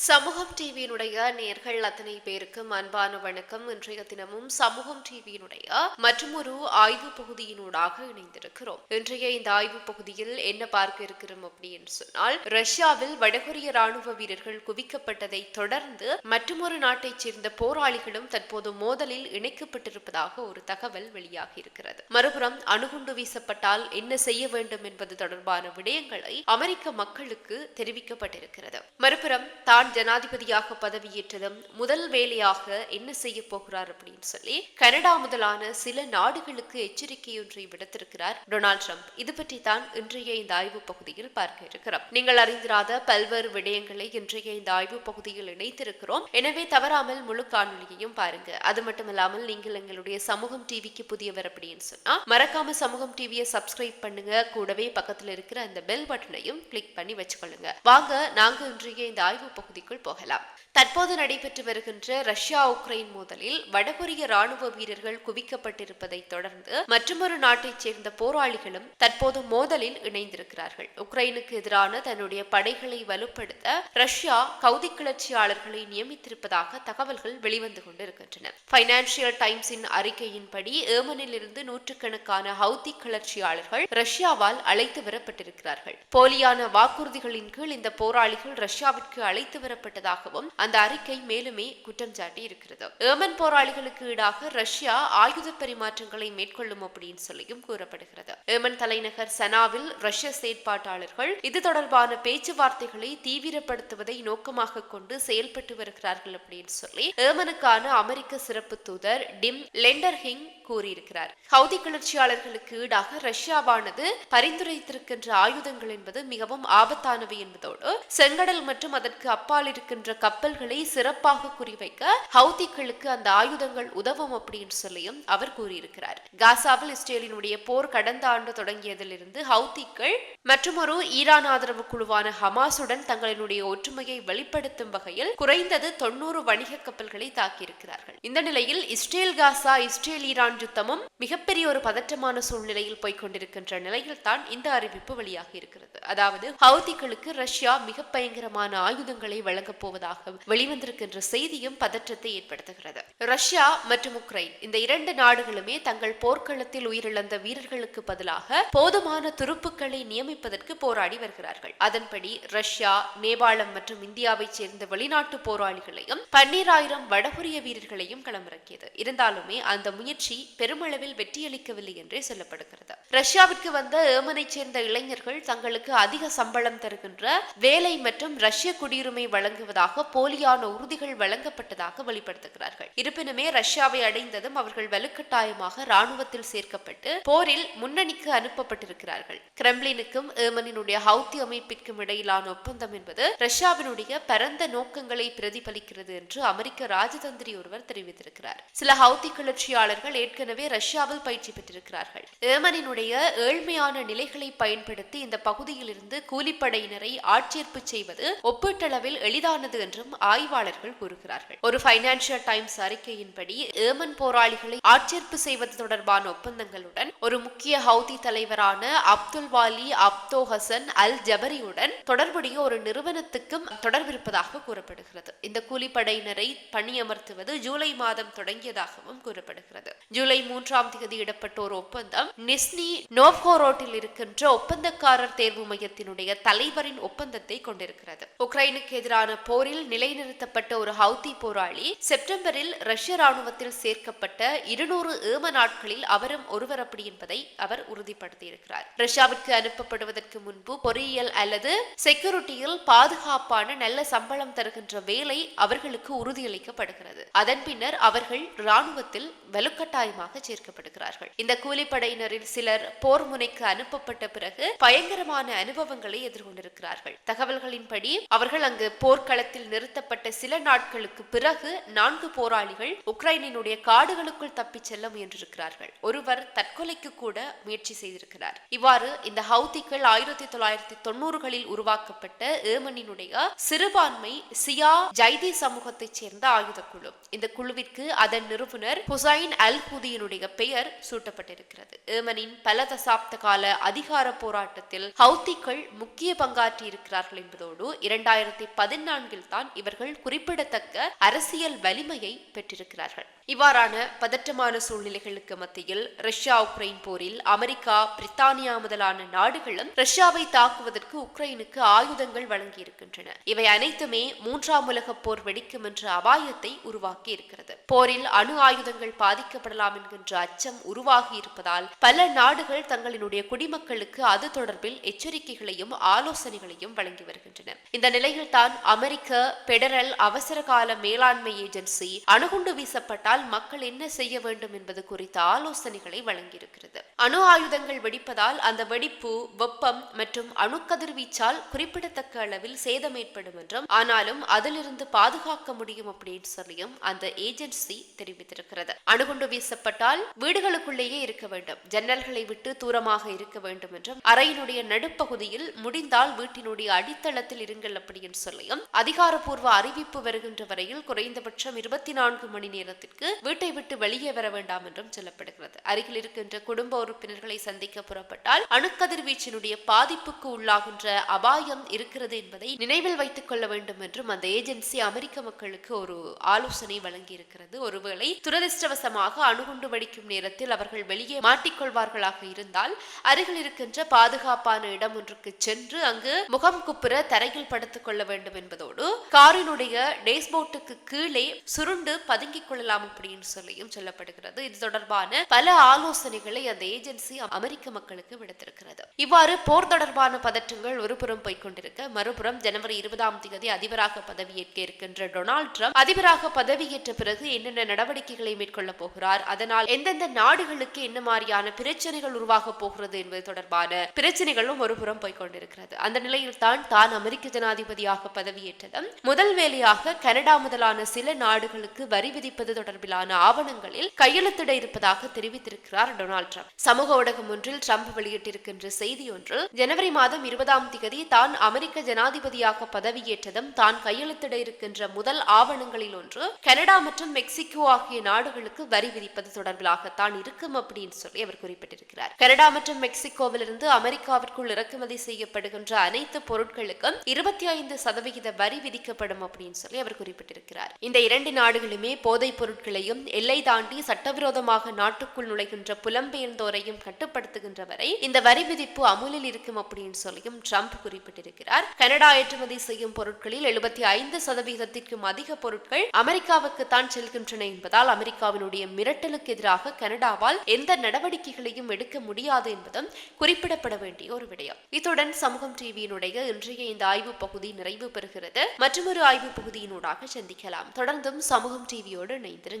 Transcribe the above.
சமூகம் டிவியினுடைய நேர்கள் அத்தனை பேருக்கும் அன்பான வணக்கம். இன்றைய தினமும் சமூகம் டிவியினுடைய மற்றொரு ஆய்வு பகுதியினூடாக இணைந்திருக்கிறோம். இன்றைய இந்த ஆய்வு பகுதியில் என்ன பார்க்க இருக்கிறோம் அப்படின்னு சொன்னால் ரஷ்யாவில் வடகொரிய ராணுவ வீரர்கள் குவிக்கப்பட்டதை தொடர்ந்து மற்றொரு நாட்டைச் சேர்ந்த போராளிகளும் தற்போது மோதலில் இணைக்கப்பட்டிருப்பதாக ஒரு தகவல் வெளியாகி இருக்கிறது. மறுபுறம் அணுகுண்டு வீசப்பட்டால் என்ன செய்ய வேண்டும் என்பது தொடர்பான விடயங்களை அமெரிக்க மக்களுக்கு தெரிவிக்கப்பட்டிருக்கிறது. மறுபுறம் தான் ஜனாதிபதியாக பதவியேற்றதும் முதல் வேலையாக என்ன செய்ய போகிறார் அப்படின்னு சொல்லி கனடா முதலான சில நாடுகளுக்கு எச்சரிக்கை ஒன்றை விடுத்திருக்கிறார் டொனால்ட் ட்ரம்ப். இது பற்றி தான் இன்றைய இந்த ஆய்வு பகுதியில் பார்க்க இருக்கிறோம். நீங்கள் அறிந்திராத பல்வேறு விடயங்களை இன்றைய இந்த ஆய்வு பகுதியில் இணைத்திருக்கிறோம். எனவே தவறாமல் முழு காணொலியையும் பாருங்க. அது மட்டுமல்லாமல் நீங்கள் எங்களுடைய சமூகம் டிவிக்கு புதியவர் அப்படின்னு சொன்னா மறக்காம சமூகம் டிவியை சப்ஸ்கிரைப் பண்ணுங்க. கூடவே பக்கத்துல இருக்கிற அந்த பெல் பட்டனையும் கிளிக் பண்ணி வச்சுக்கொள்ளுங்க. வாங்க நாங்க இன்றைய இந்த ஆய்வு பகுதிக்குள் போகலாம். தற்போது நடைபெற்று வருகின்ற ரஷ்யா உக்ரைன் மோதலில் வடகொரிய ராணுவ வீரர்கள் குவிக்கப்பட்டிருப்பதை தொடர்ந்து மற்றொரு நாட்டைச் சேர்ந்த போராளிகளும் தற்போது மோதலில் இணைந்திருக்கிறார்கள். உக்ரைனுக்கு எதிரான தன்னுடைய படைகளை வலுப்படுத்த ரஷ்யா கவுதி கிளர்ச்சியாளர்களை நியமித்திருப்பதாக தகவல்கள் வெளிவந்து கொண்டிருக்கின்றன. பைனான்சியல் டைம்ஸின் அறிக்கையின்படி ஏமனில் இருந்து நூற்றுக்கணக்கான ஹவுதி கிளர்ச்சியாளர்கள் ரஷ்யாவால் அழைத்து வரப்பட்டிருக்கிறார்கள். போலியான வாக்குறுதிகளின் கீழ் இந்த போராளிகள் ரஷ்யாவிற்கு அழைத்து கொண்டுவரப்பட்டதாகவும் அந்த அறிக்கை மேலுமே குற்றம் சாட்டி இருக்கிறது ஏமன் போராளிகளுக்கு ஈடாக ரஷ்யா ஆயுத பரிமாற்றங்களை மேற்கொள்ளும் அப்படின்னு சொல்லியும் கூறப்படுகிறது. ஏமன் தலைநகர் சனாவில் ரஷ்ய செயற்பாட்டாளர்கள் இது தொடர்பான பேச்சுவார்த்தைகளை தீவிரப்படுத்துவதை நோக்கமாக கொண்டு செயல்பட்டு வருகிறார்கள் அப்படின்னு சொல்லி ஏமனுக்கான அமெரிக்க சிறப்பு தூதர் டிம் லெண்டர்ஹிங் கூறியிருக்கிறார். ஹவுதி கிளர்ச்சியாளர்களுக்கு ஈடாக ரஷ்யாவானது பரிந்துரைத்திருக்கின்ற ஆயுதங்கள் என்பது மிகவும் ஆபத்தானவை என்பதோடு செங்கடல் மற்றும் அதற்கு அப்பால் இருக்கின்ற கப்பல்களை சிறப்பாக குறிவைக்க ஹவுதிகளுக்கு அந்த ஆயுதங்கள் உதவும் அப்படின்னு சொல்லியும் அவர் கூறியிருக்கிறார். காசாவில் இஸ்ரேலினுடைய போர் கடந்த ஆண்டு தொடங்கியதிலிருந்து ஹவுதிக்கள் மற்றும் ஒரு ஈரான் ஆதரவு குழுவான ஹமாசுடன் தங்களினுடைய ஒற்றுமையை வெளிப்படுத்தும் வகையில் குறைந்தது தொன்னூறு வணிக கப்பல்களை தாக்கியிருக்கிறார்கள். இந்த நிலையில் இஸ்ரேல் காசா இஸ்ரேல் ஈரான் யுத்தமும் மிகப்பெரிய ஒரு பதற்றமான சூழ்நிலையில் போய்கொண்டிருக்கின்ற நிலையில் தான் இந்த அறிவிப்பு வெளியாகி இருக்கிறது. அதாவது ஹவுதிகளுக்கு ரஷ்யா மிக பயங்கரமான ஆயுதங்களை வழங்கப் போவதாக வெளிவந்திருக்கின்ற செய்தியும் பதற்றத்தை ஏற்படுத்துகிறது. ரஷ்யா மற்றும் உக்ரைன் இந்த இரண்டு நாடுகளுமே தங்கள் போர்க்களத்தில் உயிரிழந்த வீரர்களுக்கு பதிலாக போதுமான துருப்புக்களை நியமிப்பதற்கு போராடி வருகிறார்கள். அதன்படி ரஷ்யா நேபாளம் மற்றும் இந்தியாவைச் சேர்ந்த வெளிநாட்டு போராளிகளையும் பன்னீராயிரம் வடகொரிய வீரர்களையும் களமிறக்கியது. இருந்தாலுமே அந்த முயற்சி பெருமளவில் வெற்றியளிக்கவில்லை என்றே சொல்லப்படுகிறது. ரஷ்யாவிற்கு வந்த ஏமனைச் சேர்ந்த இளைஞர்கள் தங்களுக்கு அதிக சம்பளம் தருகின்ற வேலை மற்றும் ரஷ்ய குடியுரிமை வழங்குவதாக போலியான உறுதிகள் வழங்கப்பட்டதாக வெளிப்படுத்துகிறார்கள். இருப்பினுமே ரஷ்யாவை அடைந்ததும் அவர்கள் வலுக்கட்டாயமாக ராணுவத்தில் சேர்க்கப்பட்டு போரில் முன்னணிக்கு அனுப்பப்பட்டிருக்கிறார்கள். கிரெம்லினுக்கும் ஏமனினுடைய ஹவுத்தி அமைப்பிற்கும் இடையிலான ஒப்பந்தம் என்பது ரஷ்யாவினுடைய பரந்த நோக்கங்களை பிரதிபலிக்கிறது என்று அமெரிக்க ராஜதந்திரி ஒருவர் தெரிவித்திருக்கிறார். சில ஹவுத்தி கிளர்ச்சியாளர்கள் ஏற்கனவே ரஷ்யாவில் பயிற்சி பெற்றிருக்கிறார்கள். ஏமனினுடைய ஏழ்மையான நிலைகளை பயன்படுத்தி இந்த பகுதியிலிருந்து கூலிப்படையினரை ஆட்சேர்ப்பு செய்வது ஒப்பீட்டளவில் எளிதானது என்றும் ஆய்வாளர்கள் கூறுகிறார்கள். ஒரு பைனான்சியல் டைம்ஸ் அறிக்கையின்படி ஏமன் போராளிகளை ஆட்சேர்ப்பு செய்வது தொடர்பான ஒப்பந்தங்களுடன் ஒரு முக்கிய ஹவுதி தலைவரான அப்துல் வாலி அப்தோ ஹசன் அல் ஜபரியுடன் தொடர்புடைய ஒரு நிறுவனத்துக்கும் தொடர்பிருப்பதாக கூறப்படுகிறது. இந்த கூலிப்படையினரை பணியமர்த்துவது ஜூலை மாதம் தொடங்கியதாகவும் கூறப்படுகிறது. ஜூலை மூன்றாம் தேதி இடப்பட்ட ஒரு ஒப்பந்தம். நிஸ்னி நோவ்கோரோட்டில் இருக்கின்ற ஒப்பந்தக்காரர் தேர்வு மையத்தினுடைய தலைவரின் ஒப்பந்தத்தை கொண்டிருக்கிறது. உக்ரைனுக்கு எதிரான போரில் நிலைநிறுத்தப்பட்ட ஒரு ஹவுதி போராளி செப்டம்பரில் ரஷ்ய ராணுவத்தில் சேர்க்கப்பட்ட இருநூறு ஏம நாட்களில் அவரும் ஒருவர் அப்படி என்பதை அவர் உறுதிப்படுத்தியிருக்கிறார். ரஷ்யாவிற்கு அனுப்பப்படுவதற்கு முன்பு பொறியியல் அல்லது செக்யூரிட்டியில் பாதுகாப்பான நல்ல சம்பளம் தருகின்ற வேலை அவர்களுக்கு உறுதியளிக்கப்படுகிறது. அதன் பின்னர் அவர்கள் ராணுவத்தில் வலுக்கட்டாயமாக சேர்க்கப்படுகிறார்கள் இந்த கூலிப்படையினரில் சிலர் போர் முனைக்கு அனுப்பப்பட்ட பிறகு பயங்கரமான அனுபவங்களை எதிர்கொண்டிருக்கிறார்கள். தகவல்களின்படி அவர்கள் அங்கு போர்க்களத்தில் நிறுத்தப்பட்ட சில நாட்களுக்கு பிறகு நான்கு போராளிகள் உக்ரைனினுடைய காடுகளுக்குள் தப்பிச் செல்ல முயன்றிருக்கிறார்கள். ஒருவர் தற்கொலைக்கு கூட முயற்சி செய்திருக்கிறார். இவ்வாறு இந்த ஹவுதிகள் ஆயிரத்தி தொள்ளாயிரத்தி தொண்ணூறுகளில் உருவாக்கப்பட்ட ஏமனினுடைய சிறுபான்மை சியா ஜைதி சமூகத்தைச் சேர்ந்த ஆயுத குழு இந்த குழுவிற்கு அதன் நிறுவனர் ஹுசைன் அல் பகுதியினுடைய பெயர் சூட்டப்பட்டிருக்கிறது. ஏமனின் பல தசாப்த கால அதிகார போராட்டத்தில் ஹவுத்திகள் முக்கிய பங்காற்றி இருக்கிறார்கள் என்பதோடு இரண்டாயிரத்தி பதினான்கில் தான் இவர்கள் குறிப்பிடத்தக்க அரசியல் வலிமையை பெற்றிருக்கிறார்கள். இவ்வாறான பதற்றமான சூழ்நிலைகளுக்கு மத்தியில் ரஷ்யா உக்ரைன் போரில் அமெரிக்கா பிரித்தானியா முதலான நாடுகளும் ரஷ்யாவை தாக்குவதற்கு உக்ரைனுக்கு ஆயுதங்கள் வழங்கியிருக்கின்றன. இவை அனைத்துமே மூன்றாம் உலக போர் வெடிக்கும் என்ற அபாயத்தை உருவாக்கி இருக்கிறது. போரில் அணு ஆயுதங்கள் பாதிக்கப்படலாம் என்கின்ற அச்சம் உருவாகி இருப்பதால் பல நாடுகள் தங்களினுடைய குடிமக்களுக்கு அது தொடர்பில் எச்சரிக்கைகளையும் ஆலோசனைகளையும் வழங்கி வருகின்றன. இந்த நிலையில் தான் அமெரிக்க பெடரல் அவசரகால மேலாண்மை ஏஜென்சி அணுகுண்டு வீசப்பட்டால் மக்கள் என்ன செய்ய வேண்டும் என்பது குறித்த ஆலோசனைகளை வழங்கியிருக்கிறது. அணு ஆயுதங்கள் வெடிப்பதால் அந்த வெடிப்பு வெப்பம் மற்றும் அணுக்கதிர்வீச்சால் குறிப்பிடத்தக்க அளவில் சேதம் ஏற்படும் என்றும் ஆனாலும் அதிலிருந்து பாதுகாக்க முடியும் அப்படின்னு சொல்லியும் அந்த ஏஜென்சி தெரிவித்திருக்கிறது. அணுகுண்டு வீசப்பட்டால் வீடுகளுக்குள்ளேயே இருக்க வேண்டும். ஜன்னல்களை விட்டு தூரமாக இருக்க வேண்டும் என்றும் அறையினுடைய நடுப்பகுதியில் முடிந்தால் வீட்டினுடைய அடித்தளத்தில் இருங்கள் அப்படின்னு சொல்லியும் அதிகாரப்பூர்வ அறிவிப்பு வருகின்ற வரையில் குறைந்தபட்சம் இருபத்தி நான்கு மணி நேரத்திற்கு வீட்டை விட்டு வெளியே வர வேண்டாம் என்றும் சொல்லப்படுகிறது. அருகில் இருக்கின்ற குடும்ப உறுப்பினர்களை சந்திக்க புறப்பட்டால் அணுக்கதிர்வீச்சினுடைய பாதிப்புக்கு உள்ளாகின்ற அபாயம் இருக்கிறது என்பதை நினைவில் வைத்துக் கொள்ள வேண்டும் என்றும் அந்த ஏஜென்சி அமெரிக்க மக்களுக்கு ஒரு ஆலோசனை வழங்கி இருக்கிறது ஒருவேளை துரதிருஷ்டவசமாக அணுகுண்டு வெடிக்கும் நேரத்தில் அவர்கள் வெளியே மாட்டிக்கொள்வார்களாக இருந்தால் அருகில் இருக்கின்ற பாதுகாப்பான இடம் ஒன்றுக்கு சென்று அங்கு முகம் குப்புற தரையில் படுத்துக் கொள்ள வேண்டும் என்பதோடு காரினுடைய டேஸ்போர்ட்டுக்கு கீழே சுருண்டு பதுங்கிக் கொள்ளலாம் அப்படின்னு சொல்லியும் சொல்லப்படுகிறது. இது தொடர்பான பல ஆலோசனைகளை அந்த ஏஜென்சி அமெரிக்க மக்களுக்கு விடுத்திருக்கிறது. இவ்வாறு போர் தொடர்பான பதற்றங்கள் ஒரு புறம் போய்கொண்டிருக்க மறுபுறம் ஜனவரி இருபதாம் தேதி அதிபராக பதவியேற்க இருக்கின்ற டொனால்ட் ட்ரம்ப் அதிபராக பதவியேற்ற பிறகு என்னென்ன நடவடிக்கைகளை மேற்கொள்ள போகிறார் அதனால் எந்தெந்த நாடுகளுக்கு என்ன மாதிரியான பிரச்சனைகள் உருவாக போகிறது என்பது தொடர்பான பிரச்சனைகளும் ஒருபுறம் போய்கொண்டிருக்கிறது. அந்த நிலையில் தான் தான் அமெரிக்க ஜனாதிபதியாக பதவியேற்றதும் முதல் வேலையாக கனடா முதலான சில நாடுகளுக்கு வரி விதிப்பது தொடர்பிலான ஆவணங்களில் கையெழுத்திட இருப்பதாக தெரிவித்திருக்கிறார் டொனால்ட் ட்ரம்ப். சமூக ஊடகம் ஒன்றில் ட்ரம்ப் வெளியிட்டிருக்கின்ற செய்தி ஒன்றில் ஜனவரி மாதம் இருபதாம் திகதி தான் அமெரிக்க ஜனாதிபதியாக பதவியேற்றதும் தான் கையெழுத்திட இருக்கின்ற முதல் ஆவணங்களில் ஒன்று கனடா மற்றும் மெக்சிகோ ஆகிய நாடுகளுக்கு வரி விதிப்பது தொடர்பிலாகத்தான் இருக்கும் அப்படின்னு சொல்லி அவர் குறிப்பிட்டிருக்கிறார். கனடா மற்றும் மெக்சிகோவிலிருந்து அமெரிக்காவிற்குள் இறக்குமதி செய்யப்படுகின்ற அனைத்து பொருட்களுக்கும் இருபத்தி ஐந்து சதவிகித வரி விதிக்கப்படும் அப்படின்னு சொல்லி அவர் குறிப்பிட்டிருக்கிறார். இந்த இரண்டு நாடுகளுமே போதைப் பொருட்களையும் எல்லை தாண்டி சட்டவிரோதமாக நாட்டுக்குள் நுழைகின்ற புலம்பெயர்ந்தோரையும் கட்டுப்படுத்துகின்ற வரை இந்த வரி விதிப்பு அமுலில் இருக்கும் அப்படின்னு சொல்லியும் ட்ரம்ப் குறிப்பிட்டிருக்கிறார். கனடா ஏற்றுமதி செய்யும் பொருட்களில் எழுபத்தி ஐந்து சதவீதத்திற்கும் அதிக பொருட்கள் அமெரிக்காவுக்கு தான் செல்கின்றன என்பதால் அமெரிக்காவினுடைய மிரட்டலுக்கு எதிராக கனடாவால் எந்த நடவடிக்கைகளையும் எடுக்க முடியாது என்பதும் குறிப்பிடப்பட வேண்டிய ஒரு விடயம். இத்துடன் சமூகம் டிவியினுடைய இன்றைய இந்த ஆய்வு பகுதி நிறைவு பெறுகிறது. மற்றொரு ஆய்வு பகுதியினூடாக சந்திக்கலாம். தொடர்ந்தும் சமூகம் டிவியோடு இணைந்திருங்கள்.